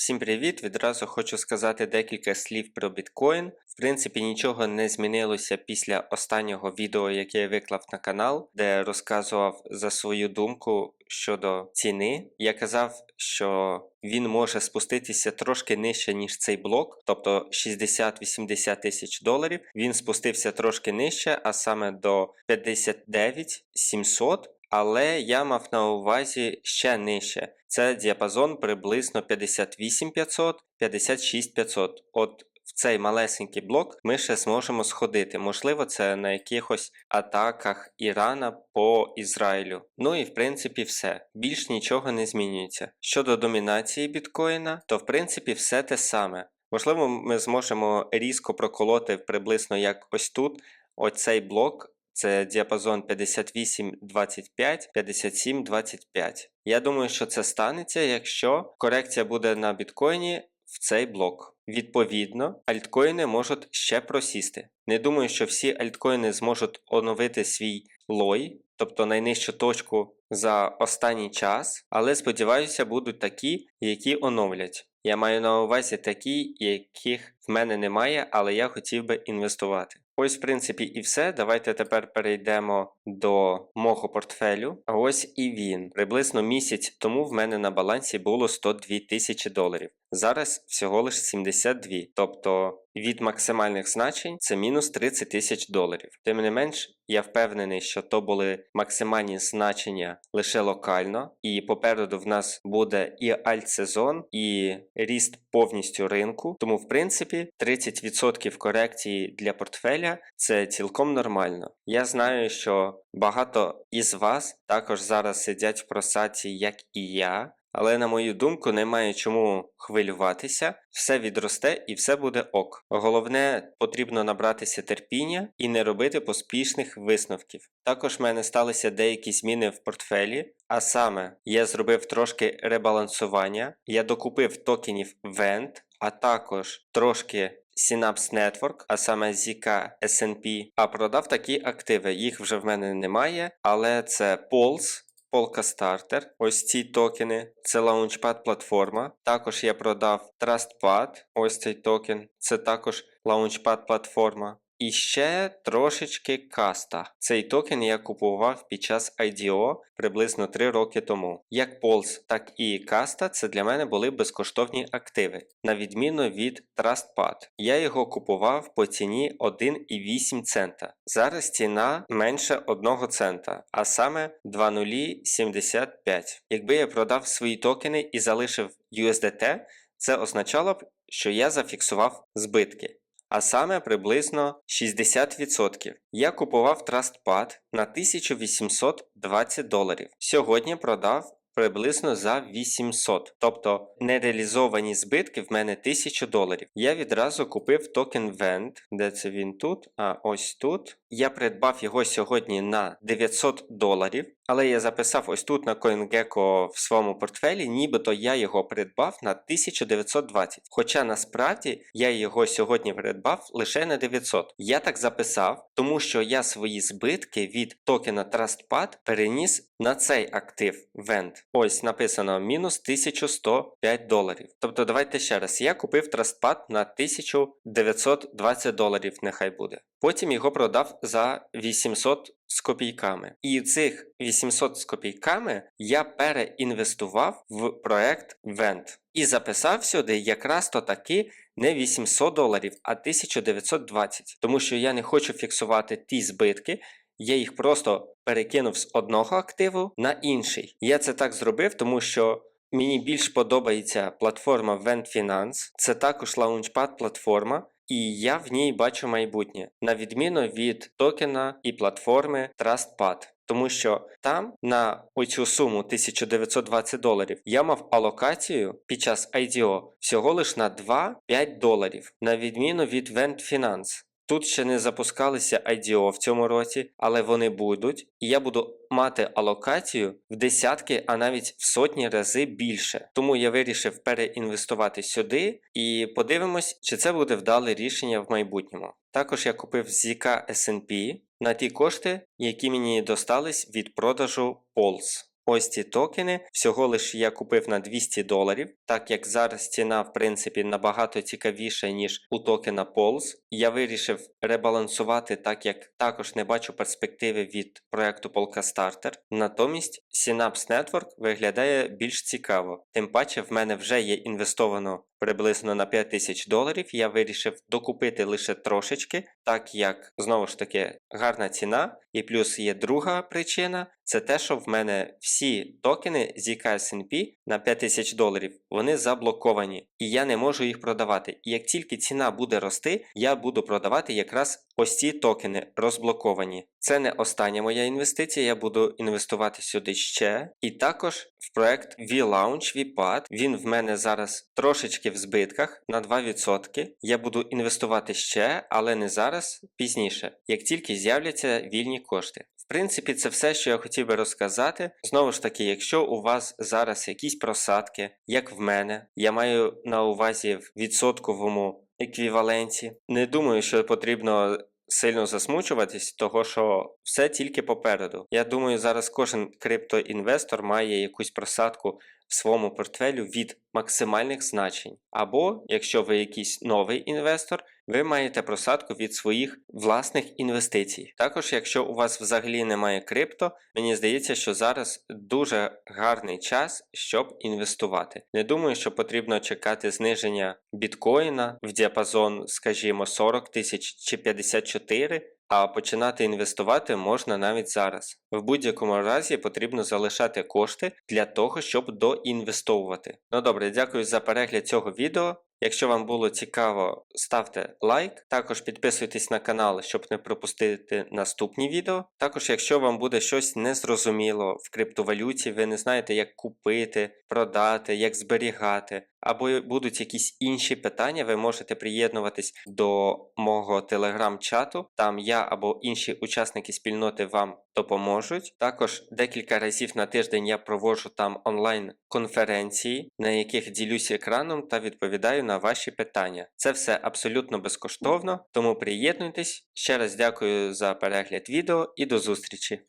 Всім привіт! Відразу хочу сказати декілька слів про біткоін. В принципі, нічого не змінилося після останнього відео, яке я виклав на канал, де розказував за свою думку щодо ціни. Я казав, що він може спуститися трошки нижче, ніж цей блок, тобто 60-80 тисяч доларів. Він спустився трошки нижче, а саме до 59 700. Але я мав на увазі ще нижче. Це діапазон приблизно 58500, 56500. От в цей малесенький блок ми ще зможемо сходити. Можливо, це на якихось атаках Ірана по Ізраїлю. Ну і в принципі все. Більш нічого не змінюється. Щодо домінації біткоїна, то в принципі все те саме. Можливо, ми зможемо різко проколоти приблизно як ось тут. Оцей блок це діапазон 58-25, 57-25. Я думаю, що це станеться, якщо корекція буде на біткоїні в цей блок. Відповідно, альткоїни можуть ще просісти. Не думаю, що всі альткоїни зможуть оновити свій лой, тобто найнижчу точку за останній час, але сподіваюся, будуть такі, які оновлять. Я маю на увазі такі, яких в мене немає, але я хотів би інвестувати. Ось, в принципі, і все. Давайте тепер перейдемо до мого портфелю. Ось і він. Приблизно місяць тому в мене на балансі було 102 тисячі доларів. Зараз всього лише 72, тобто від максимальних значень це мінус 30 тисяч доларів. Тим не менш, я впевнений, що то були максимальні значення лише локально, і попереду в нас буде і альтсезон, і ріст повністю ринку. Тому, в принципі, 30% корекції для портфеля це цілком нормально. Я знаю, що багато із вас також зараз сидять в просаці, як і я. Але, на мою думку, немає чому хвилюватися, все відросте і все буде ок. Головне, потрібно набратися терпіння і не робити поспішних висновків. Також в мене сталися деякі зміни в портфелі, а саме я зробив трошки ребалансування, я докупив токенів Vent, а також трошки Synapse Network, а саме ZK SNP, а продав такі активи. Їх вже в мене немає, але це Pulse, Polka Starter, ось ці токени, це Launchpad платформа. Також я продав TrustPad, ось цей токен, це також Launchpad платформа. І ще трошечки каста. Цей токен я купував під час IDO приблизно 3 роки тому. Як Pulse, так і каста це для мене були безкоштовні активи, на відміну від TrustPad. Я його купував по ціні 1,8 цента. Зараз ціна менше 1 цента, а саме 2,075. Якби я продав свої токени і залишив USDT, це означало б, що я зафіксував збитки а саме приблизно 60%. Я купував TrustPad на 1820 доларів. Сьогодні продав приблизно за 800, тобто нереалізовані збитки в мене 1000 доларів. Я відразу купив токен Vent, де це він тут, а ось тут. Я придбав його сьогодні на 900 доларів, але я записав ось тут на CoinGecko в своєму портфелі, нібито я його придбав на 1920. Хоча насправді я його сьогодні придбав лише на 900. Я так записав, тому що я свої збитки від токена TrustPad переніс на цей актив Vent. Ось написано мінус 1105 доларів. Тобто давайте ще раз, я купив TrustPad на 1920 доларів, нехай буде. Потім його продав за 800 з копійками. І цих 800 з копійками я переінвестував в проект Vent. І записав сюди якраз то таки не 800 доларів, а 1920. Тому що я не хочу фіксувати ті збитки. Я їх просто перекинув з одного активу на інший. Я це так зробив, тому що мені більш подобається платформа Vent Finance. Це також лаунчпад платформа. І я в ній бачу майбутнє, на відміну від токена і платформи TrustPad. Тому що там на оцю суму 1920 доларів я мав алокацію під час IDO всього лиш на 2-5 доларів, на відміну від Vent Finance. Тут ще не запускалися IDO в цьому році, але вони будуть, і я буду мати алокацію в десятки, а навіть в сотні рази більше. Тому я вирішив переінвестувати сюди і подивимось, чи це буде вдале рішення в майбутньому. Також я купив ZK S&P на ті кошти, які мені достались від продажу Pulse. Ось ці токени. Всього лиш я купив на 200 доларів, так як зараз ціна, в принципі, набагато цікавіша, ніж у токена Pulse. Я вирішив ребалансувати, так як також не бачу перспективи від проекту Polka Starter. Натомість Synapse Network виглядає більш цікаво. Тим паче в мене вже є інвестовано приблизно на 5 тисяч доларів. Я вирішив докупити лише трошечки, так як знову ж таки гарна ціна. І плюс є друга причина це те, що в мене всі токени ZK S&P на 5000 доларів вони заблоковані, і я не можу їх продавати. І як тільки ціна буде рости, я буду продавати якраз ось ці токени розблоковані. Це не остання моя інвестиція, я буду інвестувати сюди ще. І також в проект V-Launch VPAD. Він в мене зараз трошечки в збитках на 2%. Я буду інвестувати ще, але не зараз, пізніше, як тільки з'являться вільні кошти. В принципі, це все, що я хотів би розказати. Знову ж таки, якщо у вас зараз якісь просадки, як в мене, я маю на увазі в відсотковому еквіваленті, не думаю, що потрібно. Сильно засмучуватись, того що все тільки попереду. Я думаю, зараз кожен криптоінвестор має якусь просадку в своєму портфелю від максимальних значень. Або, якщо ви якийсь новий інвестор, ви маєте просадку від своїх власних інвестицій. Також, якщо у вас взагалі немає крипто, мені здається, що зараз дуже гарний час, щоб інвестувати. Не думаю, що потрібно чекати зниження біткоїна в діапазон, скажімо, 40 тисяч чи 54. А починати інвестувати можна навіть зараз. В будь-якому разі потрібно залишати кошти для того, щоб доінвестовувати. Ну добре, дякую за перегляд цього відео. Якщо вам було цікаво, ставте лайк. Також підписуйтесь на канал, щоб не пропустити наступні відео. Також, якщо вам буде щось незрозуміло в криптовалюті, ви не знаєте, як купити, продати, як зберігати, або будуть якісь інші питання, ви можете приєднуватись до мого телеграм-чату. Там я або інші учасники спільноти вам допоможуть. Також декілька разів на тиждень я проводжу там онлайн конференції, на яких ділюся екраном та відповідаю на ваші питання. Це все абсолютно безкоштовно, тому приєднуйтесь. Ще раз дякую за перегляд відео і до зустрічі!